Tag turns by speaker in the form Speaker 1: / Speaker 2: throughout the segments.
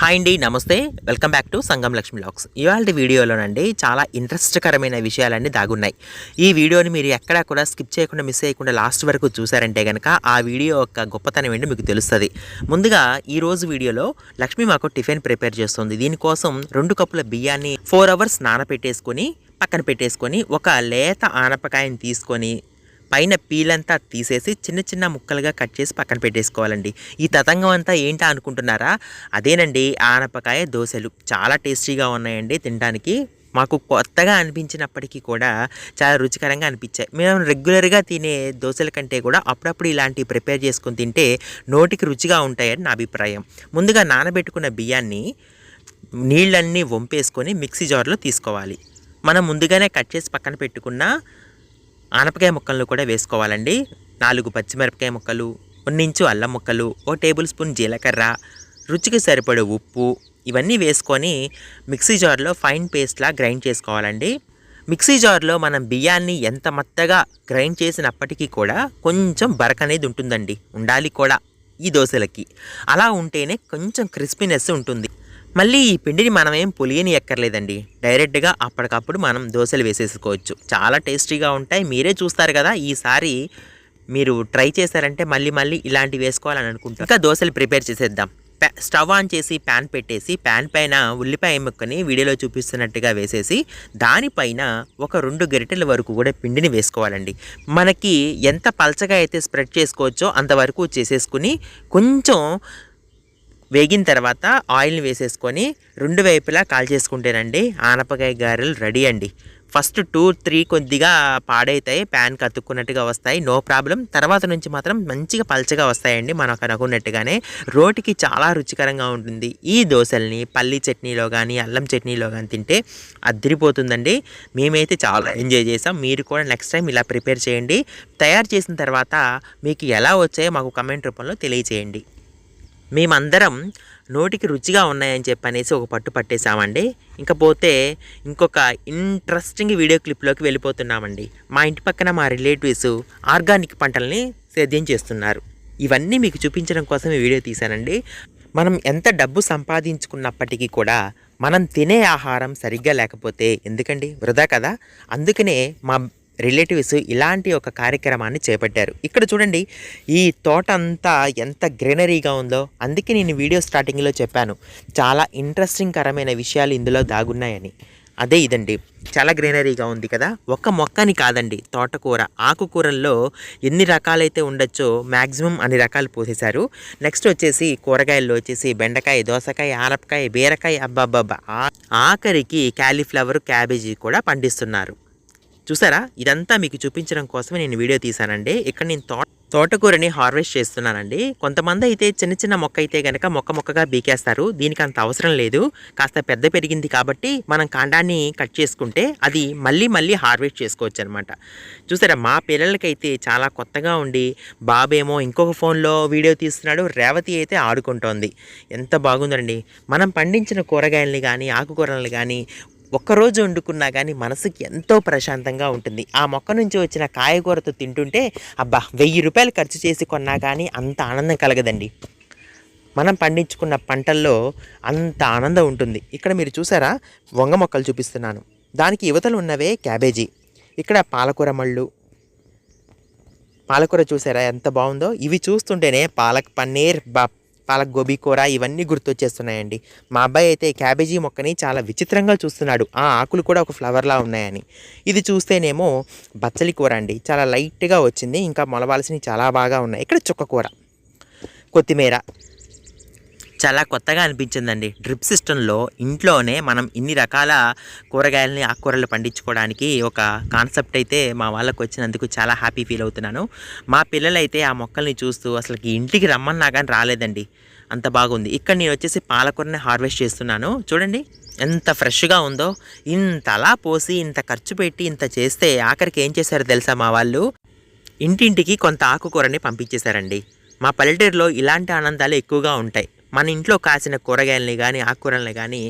Speaker 1: Hi అండి నమస్తే. Welcome back to Sangam Lakshmi blogs ఇవాళ వీడియోలోనండి చాలా ఇంట్రెస్ట్కరమైన విషయాలన్నీ దాగున్నాయి. ఈ వీడియోని మీరు ఎక్కడా కూడా స్కిప్ చేయకుండా మిస్ చేయకుండా లాస్ట్ వరకు చూసారంటే కనుక ఆ వీడియో యొక్క గొప్పతనం ఏంటి మీకు తెలుస్తుంది. ముందుగా ఈ రోజు వీడియోలో లక్ష్మి మాకు టిఫిన్ ప్రిపేర్ చేస్తుంది. దీనికోసం రెండు కప్పుల బియ్యాన్ని ఫోర్ అవర్స్ నానపెట్టేసుకొని పక్కన పెట్టేసుకొని ఒక లేత ఆనపకాయని తీసుకొని పైన పీలంతా తీసేసి చిన్న చిన్న ముక్కలుగా కట్ చేసి పక్కన పెట్టేసుకోవాలండి. ఈ తతంగం అంతా ఏంటా అనుకుంటున్నారా? అదేనండి ఆనపకాయ దోశలు. చాలా టేస్టీగా ఉన్నాయండి తినడానికి. మాకు కొత్తగా అనిపించినప్పటికీ కూడా చాలా రుచికరంగా అనిపించాయి. మేము రెగ్యులర్గా తినే దోశల కంటే కూడా అప్పుడప్పుడు ఇలాంటివి ప్రిపేర్ చేసుకొని తింటే నోటికి రుచిగా ఉంటాయని నా అభిప్రాయం. ముందుగా నానబెట్టుకున్న బియ్యాన్ని నీళ్ళన్నీ వంపేసుకొని మిక్సీ జార్లో తీసుకోవాలి. మనం ముందుగానే కట్ చేసి పక్కన పెట్టుకున్న ఆనపకాయ ముక్కలను కూడా వేసుకోవాలండి. నాలుగు పచ్చిమిరపకాయ ముక్కలు ఇంచు అల్లం ముక్కలు ఓ టేబుల్ స్పూన్ జీలకర్ర రుచికి సరిపడే ఉప్పు ఇవన్నీ వేసుకొని మిక్సీ జార్లో ఫైన్ పేస్ట్లా గ్రైండ్ చేసుకోవాలండి. మిక్సీ జార్లో మనం బియ్యాన్ని ఎంత మెత్తగా గ్రైండ్ చేసినప్పటికీ కూడా కొంచెం బరక అనేది ఉంటుందండి. ఉండాలి కూడా ఈ దోశలకి. అలా ఉంటేనే కొంచెం క్రిస్పీనెస్ ఉంటుంది. మళ్ళీ ఈ పిండిని మనం ఏం పులియని ఎక్కర్లేదండి డైరెక్ట్గా అప్పటికప్పుడు మనం దోశలు వేసేసుకోవచ్చు. చాలా టేస్టీగా ఉంటాయి. మీరే చూస్తారు కదా ఈసారి మీరు ట్రై చేశారంటే మళ్ళీ మళ్ళీ ఇలాంటివి వేసుకోవాలని అనుకుంటాం ఇంకా దోశలు ప్రిపేర్ చేసేద్దాం. స్టవ్ ఆన్ చేసి ప్యాన్ పెట్టేసి ప్యాన్ పైన ఉల్లిపాయ ముక్కని వీడియోలో చూపిస్తున్నట్టుగా వేసేసి దానిపైన ఒక రెండు గరిటెల వరకు కూడా పిండిని వేసుకోవాలండి. మనకి ఎంత పలచగా అయితే స్ప్రెడ్ చేసుకోవచ్చో అంతవరకు చేసేసుకుని కొంచెం వేగిన తర్వాత ఆయిల్ని వేసేసుకొని రెండు వైపులా కాల్ చేసుకుంటేనండి ఆనపకాయ గారెలు రెడీ అండి. ఫస్ట్ టూ త్రీ కొద్దిగా పాడైతాయి ప్యాన్కి అతుక్కున్నట్టుగా వస్తాయి నో ప్రాబ్లం. తర్వాత నుంచి మాత్రం మంచిగా పల్చగా వస్తాయండి మనకు అనుకున్నట్టుగానే రోటికి చాలా రుచికరంగా ఉంటుంది. ఈ దోశల్ని పల్లి చట్నీలో కానీ అల్లం చట్నీలో కానీ తింటే అద్దరిపోతుందండి మేమైతే చాలా ఎంజాయ్ చేసాం మీరు కూడా నెక్స్ట్ టైం ఇలా ప్రిపేర్ చేయండి. తయారు చేసిన తర్వాత మీకు ఎలా వచ్చాయో మాకు కమెంట్ రూపంలో తెలియచేయండి. మేమందరం నోటికి రుచిగా ఉన్నాయని చెప్పనేసి ఒక పట్టు పట్టేశామండి. ఇంకా పోతే ఇంకొక ఇంట్రెస్టింగ్ వీడియో క్లిప్లోకి వెళ్ళిపోతున్నామండి. మా ఇంటి పక్కన మా రిలేటివ్స్ ఆర్గానిక్ పంటల్ని సేద్యం చేస్తున్నారు. ఇవన్నీ మీకు చూపించడం కోసం ఈ వీడియో తీశానండి. మనం ఎంత డబ్బు సంపాదించుకున్నప్పటికీ కూడా మనం తినే ఆహారం సరిగ్గా లేకపోతే ఎందుకండి? వృధా కదా? అందుకనే మా రిలేటివ్స్ ఇలాంటి ఒక కార్యక్రమాన్ని చేపట్టారు. ఇక్కడ చూడండి ఈ తోట అంతా ఎంత గ్రీనరీగా ఉందో. అందుకే నేను వీడియో స్టార్టింగ్లో చెప్పాను. చాలా ఇంట్రెస్టింగ్ కరమైన విషయాలు ఇందులో దాగున్నాయని. అదే ఇదండి. చాలా గ్రీనరీగా ఉంది కదా. ఒక్క మొక్కని కాదండి తోటకూర. ఆకుకూరల్లో ఎన్ని రకాలైతే ఉండొచ్చో మ్యాక్సిమం అన్ని రకాలు పోసేశారు. నెక్స్ట్ వచ్చేసి కూరగాయల్లో వచ్చేసి బెండకాయ దోసకాయ ఆనపకాయ బీరకాయ అబ్బాబ్బాబ్బా. ఆఖరికి క్యాలీఫ్లవర్ క్యాబేజీ కూడా పండిస్తున్నారు. చూసారా? ఇదంతా మీకు చూపించడం కోసమే నేను వీడియో తీశానండి. ఇక్కడ నేను తోట తోటకూరని హార్వెస్ట్ చేస్తున్నానండి. కొంతమంది అయితే చిన్న చిన్న మొక్క అయితే కనుక మొక్క మొక్కగా బీకేస్తారు. దీనికి అంత అవసరం లేదు. కాస్త పెద్ద పెరిగింది కాబట్టి మనం కాండాన్ని కట్ చేసుకుంటే అది మళ్ళీ మళ్ళీ హార్వెస్ట్ చేసుకోవచ్చు అనమాట చూసారా? మా పిల్లలకైతే చాలా కొత్తగా ఉండి బాబేమో ఇంకొక ఫోన్లో వీడియో తీస్తున్నాడు. రేవతి అయితే ఆడుకుంటోంది. ఎంత బాగుందండి. మనం పండించిన కూరగాయలని కానీ ఆకుకూరలను కానీ ఒక్కరోజు వండుకున్నా కానీ మనసుకి ఎంతో ప్రశాంతంగా ఉంటుంది. ఆ మొక్క నుంచి వచ్చిన కాయగూరతో తింటుంటే అబ్బా వెయ్యి రూపాయలు ఖర్చు చేసి కొన్నా కానీ అంత ఆనందం కలగదండి. మనం పండించుకున్న పంటల్లో అంత ఆనందం ఉంటుంది. ఇక్కడ మీరు చూసారా? వంగ మొక్కలు చూపిస్తున్నాను. దానికి యువతలు ఉన్నవే క్యాబేజీ. ఇక్కడ పాలకూర మళ్ళు. పాలకూర చూసారా? ఎంత బాగుందో. ఇవి చూస్తుంటేనే పాలక్ పన్నీర్ బా పాలక్ గోబీ కూర ఇవన్నీ గుర్తొచ్చేస్తున్నాయండి. మా అబ్బాయి అయితే క్యాబేజీ మొక్కని చాలా విచిత్రంగా చూస్తున్నాడు. ఆ ఆకులు కూడా ఒక ఫ్లవర్లా ఉన్నాయని. ఇది చూస్తేనేమో బచ్చలి కూర అండి. చాలా లైట్గా వచ్చింది. ఇంకా మొలవాల్సినవి చాలా బాగా ఉన్నాయి. ఇక్కడ చుక్క కూర. కొత్తిమీర. చాలా కొత్తగా అనిపించిందండి. డ్రిప్ సిస్టంలో ఇంట్లోనే మనం ఇన్ని రకాల కూరగాయలని ఆకుకూరలు పండించుకోవడానికి ఒక కాన్సెప్ట్ అయితే మా వాళ్ళకు వచ్చినందుకు చాలా హ్యాపీ ఫీల్ అవుతున్నాను. మా పిల్లలైతే ఆ మొక్కల్ని చూస్తూ అసలు ఇంటికి రమ్మన్నా కానీ రాలేదండి. అంత బాగుంది. ఇక్కడ నేను వచ్చేసి పాలకూరని హార్వెస్ట్ చేస్తున్నాను. చూడండి ఎంత ఫ్రెష్గా ఉందో. ఇంతలా పోసి ఇంత ఖర్చు పెట్టి ఇంత చేస్తే ఆఖరికి ఏం చేశారో తెలుసా మా వాళ్ళు? ఇంటింటికి కొంత ఆకుకూరని పంపించేశారండి. మా పల్లెటూరులో ఇలాంటి ఆనందాలు ఎక్కువగా ఉంటాయి. మన ఇంట్లో కాసిన కూరగాయలని కానీ ఆకుకూరల్ని కానీ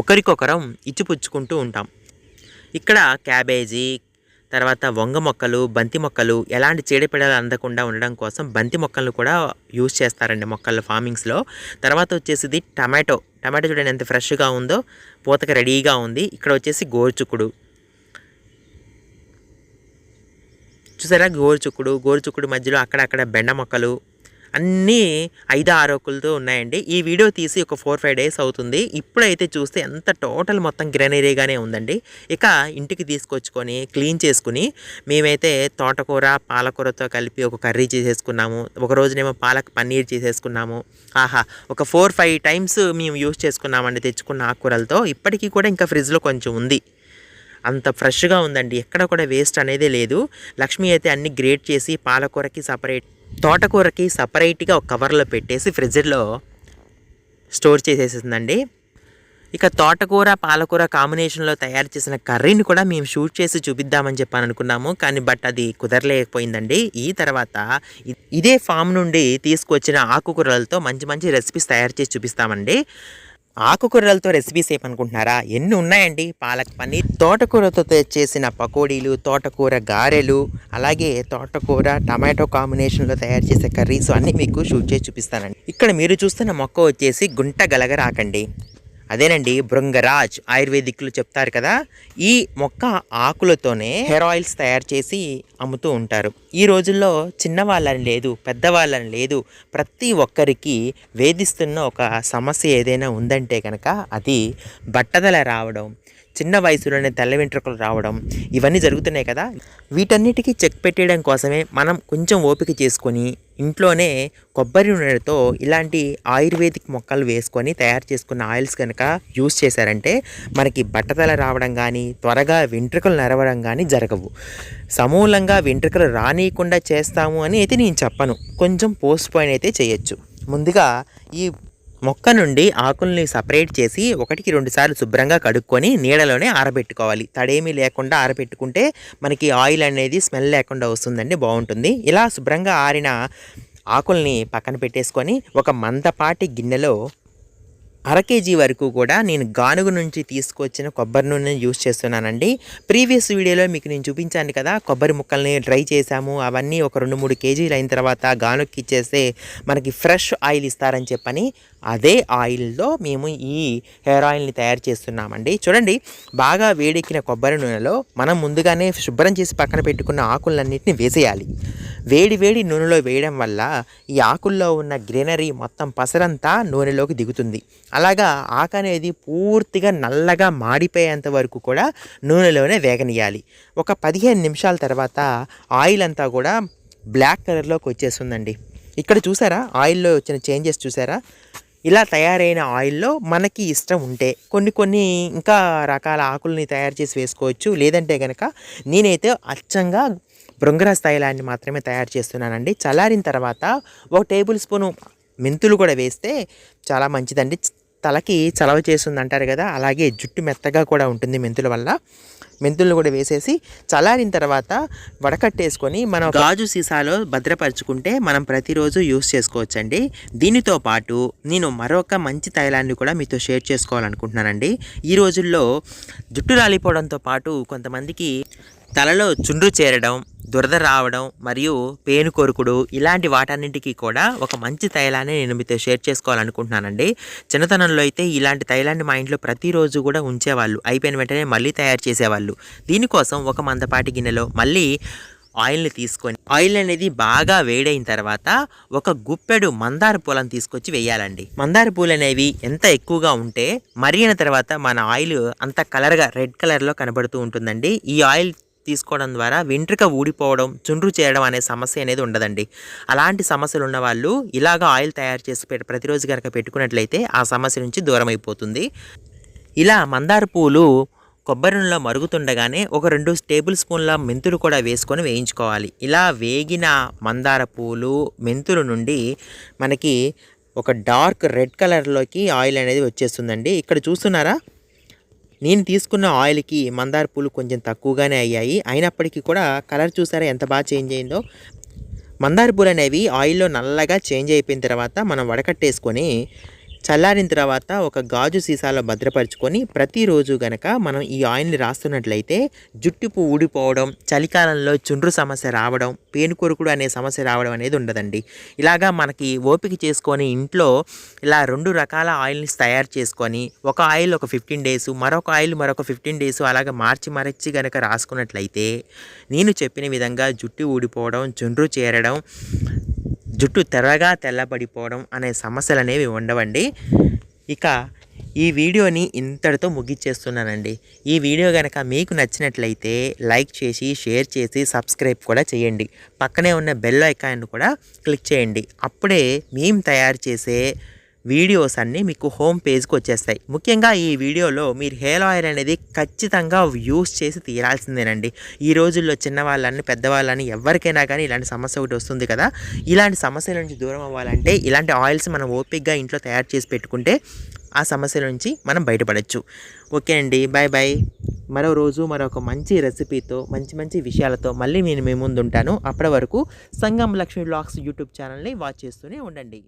Speaker 1: ఒకరికొకరం ఇచ్చిపుచ్చుకుంటూ ఉంటాం. ఇక్కడ క్యాబేజీ తర్వాత వంగ మొక్కలు బంతి మొక్కలు ఎలాంటి చీడపీడలు అందకుండా ఉండడం కోసం బంతి మొక్కలను కూడా యూజ్ చేస్తారండి మొక్కల ఫార్మింగ్స్లో. తర్వాత వచ్చేసి టమాటో. టమాటో చూడండి ఎంత ఫ్రెష్గా ఉందో పూతక రెడీగా ఉంది. ఇక్కడ వచ్చేసి గోరుచుక్కుడు. చూసారా గోరుచుక్కుడు? గోరుచుక్కుడు మధ్యలో అక్కడక్కడ బెండ మొక్కలు అన్నీ ఐదు ఆరోకులతో ఉన్నాయండి. ఈ వీడియో తీసి ఒక ఫోర్ ఫైవ్ డేస్ అవుతుంది. ఇప్పుడైతే చూస్తే ఎంత టోటల్ మొత్తం గ్రనేరీగానే ఉందండి. ఇక ఇంటికి తీసుకొచ్చుకొని క్లీన్ చేసుకుని మేమైతే తోటకూర పాలకూరతో కలిపి ఒక కర్రీ చేసేసుకున్నాము. ఒక రోజునేమో పాలక్ పన్నీర్ చేసేసుకున్నాము. ఆహా! ఒక ఫోర్ ఫైవ్ టైమ్స్ మేము యూస్ చేసుకున్నామండి తెచ్చుకున్న ఆకుకూరలతో. ఇప్పటికీ కూడా ఇంకా ఫ్రిడ్జ్లో కొంచెం ఉంది. అంత ఫ్రెష్గా ఉందండి. ఎక్కడ కూడా వేస్ట్ అనేది లేదు. లక్ష్మి అయితే అన్ని గ్రేట్ చేసి పాలకూరకి సపరేట్ తోటకూరకి సపరేట్గా ఒక కవర్లో పెట్టేసి ఫ్రిడ్జ్లో స్టోర్ చేసేసిందండి. ఇక తోటకూర పాలకూర కాంబినేషన్లో తయారు చేసిన కర్రీని కూడా మేము షూట్ చేసి చూపిద్దామని చెప్పని అనుకున్నాము కానీ బట్ అది కుదరలేకపోయిందండి. ఈ తర్వాత ఇ- ఇదే ఫామ్ నుండి తీసుకొచ్చిన ఆకుకూరలతో మంచి మంచి రెసిపీస్ తయారు చేసి చూపిస్తామండి. ఆకుకూరలతో రెసిపీస్ ఏమనుకుంటున్నారా ఎన్ని ఉన్నాయండి? పాలక్ పన్నీర్ తోటకూరతో చేసిన పకోడీలు తోటకూర గారెలు అలాగే తోటకూర టమాటో కాంబినేషన్లో తయారు చేసే కర్రీస్ అన్నీ మీకు షూట్ చేసి చూపిస్తానండి. ఇక్కడ మీరు చూస్తున్న మొక్క వచ్చేసి గుంట గలగరాకండి అదేనండి బృంగరాజ్ ఆయుర్వేదిక్లు చెప్తారు కదా ఈ మొక్క ఆకులతోనే హెయిర్ ఆయిల్స్ తయారు చేసి అమ్ముతూ ఉంటారు. ఈ రోజుల్లో చిన్నవాళ్ళని లేదు పెద్దవాళ్ళని లేదు ప్రతి ఒక్కరికి వేధిస్తున్న ఒక సమస్య ఏదైనా ఉందంటే కనుక అది బట్టదల రావడం చిన్న వయసులోనే తెల్ల వెంట్రుకలు రావడం ఇవన్నీ జరుగుతున్నాయి కదా. వీటన్నిటికీ చెక్ పెట్టేయడం కోసమే మనం కొంచెం ఓపిక చేసుకొని ఇంట్లోనే కొబ్బరి నూనెతో ఇలాంటి ఆయుర్వేదిక్ మొక్కలు వేసుకొని తయారు చేసుకున్న ఆయిల్స్ కనుక యూస్ చేశారంటే మనకి బట్టతల రావడం కానీ త్వరగా వెంట్రుకలు నరవడం కానీ జరగవు. సమూలంగా వెంట్రుకలు రానియకుండా చేస్తాము అని అయితే నేను చెప్పను. కొంచెం పోస్ట్ పోయిన్ అయితే చేయొచ్చు. ముందుగా ఈ మొక్క నుండి ఆకుల్ని సపరేట్ చేసి ఒకటికి రెండుసార్లు శుభ్రంగా కడుక్కొని నీడలోనే ఆరబెట్టుకోవాలి. తడేమీ లేకుండా ఆరబెట్టుకుంటే మనకి ఆయిల్ అనేది స్మెల్ లేకుండా వస్తుందండి బాగుంటుంది. ఇలా శుభ్రంగా ఆరిన ఆకుల్ని పక్కన పెట్టేసుకొని ఒక మందపాటి గిన్నెలో అర కేజీ వరకు కూడా నేను గానుగు నుంచి తీసుకొచ్చిన కొబ్బరి నూనె యూస్ చేస్తున్నానండి. ప్రీవియస్ వీడియోలో మీకు నేను చూపించాను కదా కొబ్బరి ముక్కల్ని డ్రై చేశాము అవన్నీ ఒక రెండు మూడు కేజీలు అయిన తర్వాత గానుగకి ఇచ్చేస్తే మనకి ఫ్రెష్ ఆయిల్ ఇస్తారని చెప్పని అదే ఆయిల్లో మేము ఈ హెయిర్ ఆయిల్ని తయారు చేస్తున్నామండి. చూడండి బాగా వేడెక్కిన కొబ్బరి నూనెలో మనం ముందుగానే శుభ్రం చేసి పక్కన పెట్టుకున్న ఆకులన్నింటినీ వేసేయాలి. వేడి వేడి నూనెలో వేయడం వల్ల ఈ ఆకుల్లో ఉన్న గ్రీనరీ మొత్తం పసరంతా నూనెలోకి దిగుతుంది. అలాగా ఆకు అనేది పూర్తిగా నల్లగా మాడిపోయేంత వరకు కూడా నూనెలోనే వేగనీయాలి ఒక పదిహేను నిమిషాల తర్వాత ఆయిల్ అంతా కూడా బ్లాక్ కలర్లోకి వచ్చేస్తుందండి. ఇక్కడ చూసారా? ఆయిల్లో వచ్చిన చేంజెస్ చూసారా? ఇలా తయారైన ఆయిల్లో మనకి ఇష్టం ఉంటే కొన్ని కొన్ని ఇంకా రకాల ఆకుల్ని తయారు చేసి వేసుకోవచ్చు. లేదంటే కనుక నేనైతే అచ్చంగా బృంగరాజ్ తైలాన్ని మాత్రమే తయారు చేస్తున్నానండి. చల్లారిన తర్వాత ఒక టేబుల్ స్పూను మెంతులు కూడా వేస్తే చాలా మంచిదండి. తలకి చలవ చేస్తుంది అంటారు కదా అలాగే జుట్టు మెత్తగా కూడా ఉంటుంది మెంతుల వల్ల. మెంతులను కూడా వేసేసి చల్లారిన తర్వాత వడకట్టేసుకొని మనం గాజు సీసాలో భద్రపరుచుకుంటే మనం ప్రతిరోజు యూస్ చేసుకోవచ్చండి. దీనితో పాటు నేను మరొక మంచి తైలాన్ని కూడా మీతో షేర్ చేసుకోవాలనుకుంటున్నానండి. ఈ రోజుల్లో జుట్టు రాలిపోవడంతో పాటు కొంతమందికి తలలో చుండ్రు చేరడం దురద రావడం మరియు పేను కొరుకుడు ఇలాంటి వాటన్నింటికి కూడా ఒక మంచి తైలాన్ని నేను మీతో షేర్ చేసుకోవాలనుకుంటున్నానండి. చిన్నతనంలో అయితే ఇలాంటి తైలాన్ని మా ఇంట్లో ప్రతిరోజు కూడా ఉంచేవాళ్ళు. అయిపోయిన వెంటనే మళ్ళీ తయారు చేసేవాళ్ళు. దీనికోసం ఒక మందపాటి గిన్నెలో మళ్ళీ ఆయిల్ని తీసుకొని ఆయిల్ అనేది బాగా వేడైన తర్వాత ఒక గుప్పెడు మందార పూలను తీసుకొచ్చి వేయాలండి. మందార పూలు అనేవి ఎంత ఎక్కువగా ఉంటే మరిగిన తర్వాత మన ఆయిల్ అంత కలర్గా రెడ్ కలర్లో కనబడుతూ ఉంటుందండి. ఈ ఆయిల్ తీసుకోవడం ద్వారా వెంట్రుక ఊడిపోవడం చుండ్రు చేయడం అనే సమస్య అనేది ఉండదండి. అలాంటి సమస్యలు ఉన్న వాళ్ళు ఇలాగ ఆయిల్ తయారు చేసి ప్రతిరోజు కనుక పెట్టుకున్నట్లయితే ఆ సమస్య నుంచి దూరం అయిపోతుంది. ఇలా మందార పూలు కొబ్బరి నూనెలో మరుగుతుండగానే ఒక రెండు టేబుల్ స్పూన్ల మెంతులు కూడా వేసుకొని వేయించుకోవాలి. ఇలా వేగిన మందార పూలు మెంతులు నుండి మనకి ఒక డార్క్ రెడ్ కలర్లోకి ఆయిల్ అనేది వచ్చేస్తుందండి. ఇక్కడ చూస్తున్నారా? నేను తీసుకున్న ఆయిల్కి మందార పూలు కొంచెం తక్కువగానే అయ్యాయి. అయినప్పటికీ కూడా కలర్ చూసారా ఎంత బాగా చేంజ్ అయిందో? మందార పూలు అనేవి ఆయిల్లో నల్లగా చేంజ్ అయిపోయిన తర్వాత మనం వడకట్టేసుకొని చల్లారిన తర్వాత ఒక గాజు సీసాలో భద్రపరుచుకొని ప్రతిరోజు గనక మనం ఈ ఆయిల్ని రాస్తున్నట్లయితే జుట్టుపు ఊడిపోవడం చలికాలంలో చుండ్రు సమస్య రావడం పేనుకొరుకుడు అనే సమస్య రావడం అనేది ఉండదండి. ఇలాగా మనకి ఓపిక చేసుకొని ఇంట్లో ఇలా రెండు రకాల ఆయిల్ని తయారు చేసుకొని ఒక ఆయిల్ ఒక ఫిఫ్టీన్ డేస్ మరొక ఆయిల్ మరొక ఫిఫ్టీన్ డేస్ అలాగా మార్చి మరచి గనక రాసుకున్నట్లయితే నేను చెప్పిన విధంగా జుట్టు ఊడిపోవడం చుండ్రు చేరడం జుట్టు తెల్లగా తెల్లబడిపోవడం అనే సమస్యలు అనేవి ఉండవండి. ఇక ఈ వీడియోని ఇంతటితో ముగిచ్చేస్తున్నానండి. ఈ వీడియో కనుక మీకు నచ్చినట్లయితే లైక్ చేసి షేర్ చేసి సబ్స్క్రైబ్ కూడా చేయండి. పక్కనే ఉన్న బెల్ ఐకాన్ కూడా క్లిక్ చేయండి. అప్పుడే మేము తయారు చేసే వీడియోస్ అన్నీ మీకు హోమ్ పేజ్కి వచ్చేస్తాయి. ముఖ్యంగా ఈ వీడియోలో మీరు హెయిర్ ఆయిల్ అనేది ఖచ్చితంగా యూస్ చేసి తీరాల్సిందేనండి. ఈ రోజుల్లో చిన్నవాళ్ళని పెద్దవాళ్ళని ఎవరికైనా కానీ ఇలాంటి సమస్య ఒకటి వస్తుంది కదా. ఇలాంటి సమస్యల నుంచి దూరం అవ్వాలంటే ఇలాంటి ఆయిల్స్ మనం ఓపిక్గా ఇంట్లో తయారు చేసి పెట్టుకుంటే ఆ సమస్యల నుంచి మనం బయటపడవచ్చు ఓకే అండి బాయ్ బాయ్. మరో రోజు మరొక మంచి రెసిపీతో మంచి మంచి విషయాలతో మళ్ళీ నేను మీ ముందు ఉంటాను అప్పటి వరకు సంగం లక్ష్మి బ్లాగ్స్ యూట్యూబ్ ఛానల్ని వాచ్ చేస్తూనే ఉండండి.